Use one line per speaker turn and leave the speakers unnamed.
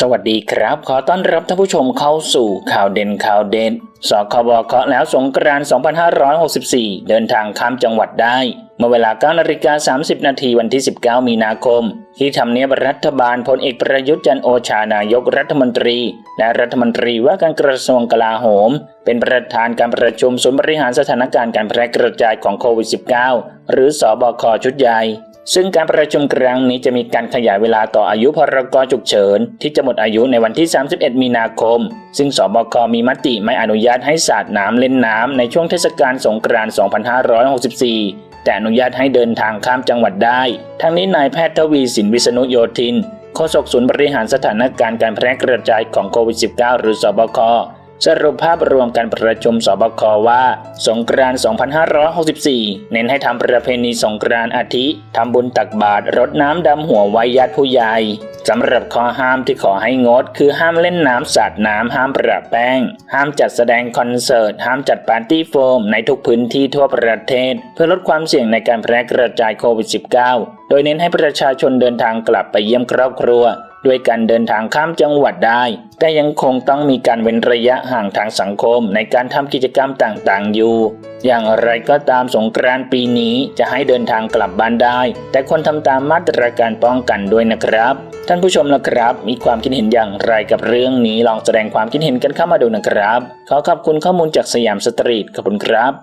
สวัสดีครับ ขอต้อนรับท่านผู้ชมเข้าสู่ข่าวเด่นข่าวเด่นสคบเคาะแล้วสงกรานต์2564 เดินทางข้ามจังหวัดได้ เมื่อเวลา9นาฬิกา30 นาทีวันที่ 19 มีนาคม ที่ทำเนียบรัฐบาลพลเอกประยุทธ์จันโอชานายกรัฐมนตรี และรัฐมนตรีว่าการกระทรวงกลาโหม เป็นประธานการประชุมศูนย์บริหารสถานการณ์การแพร่กระจายของโควิด -19 หรือสอบคชุดใหญ่ ซึ่งการประชุมครั้งนี้จะมีการขยายเวลาต่ออายุพรกฉุกเฉิน ที่จะหมดอายุในวันที่ 31 มีนาคม ซึ่งสบคมีมติไม่อนุญาตให้สาดน้ำเล่นน้ำในช่วงเทศกาลสงกรานต์ 2564 แต่อนุญาตให้เดินทางข้ามจังหวัดได้ ทั้งนี้นายแพทย์ทวีสินวิษณุโยธินโฆษกศูนย์บริหารสถานการณ์การแพร่กระจายของโควิด -19 หรือสบค สรุปภาพรวมการประชุมสบคว่า สงกรานต์ 2564 เน้นให้ทำประเพณีสงกรานต์อาทิทำบุญตักบาตรรดน้ำดำหัวไว้ญาติผู้ใหญ่สำหรับข้อห้ามที่ขอให้งด คือห้ามเล่นน้ำสาดน้ำห้ามประแป้ง ห้ามจัดแสดงคอนเสิร์ต ห้ามจัดปาร์ตี้โฟมในทุกพื้นที่ทั่วประเทศ เพื่อลดความเสี่ยงในการแพร่กระจายโควิด -19 โดยเน้นให้ประชาชนเดินทางกลับไปเยี่ยมครอบครัว ด้วยการเดินทางข้ามจังหวัดได้ แต่ยังคงต้องมีการเว้นระยะห่างทางสังคมในการทำกิจกรรมต่างๆ อยู่ อย่างไรก็ตามสงกรานต์ปีนี้จะให้เดินทางกลับบ้านได้ แต่คนทำตามมาตรการป้องกันด้วยนะครับ ท่านผู้ชมนะครับ มีความคิดเห็นอย่างไรกับเรื่องนี้ลองแสดงความคิดเห็นกันเข้ามาดูนะครับ ขอขอบคุณข้อมูลจากสยามสตรีทขอบคุณครับ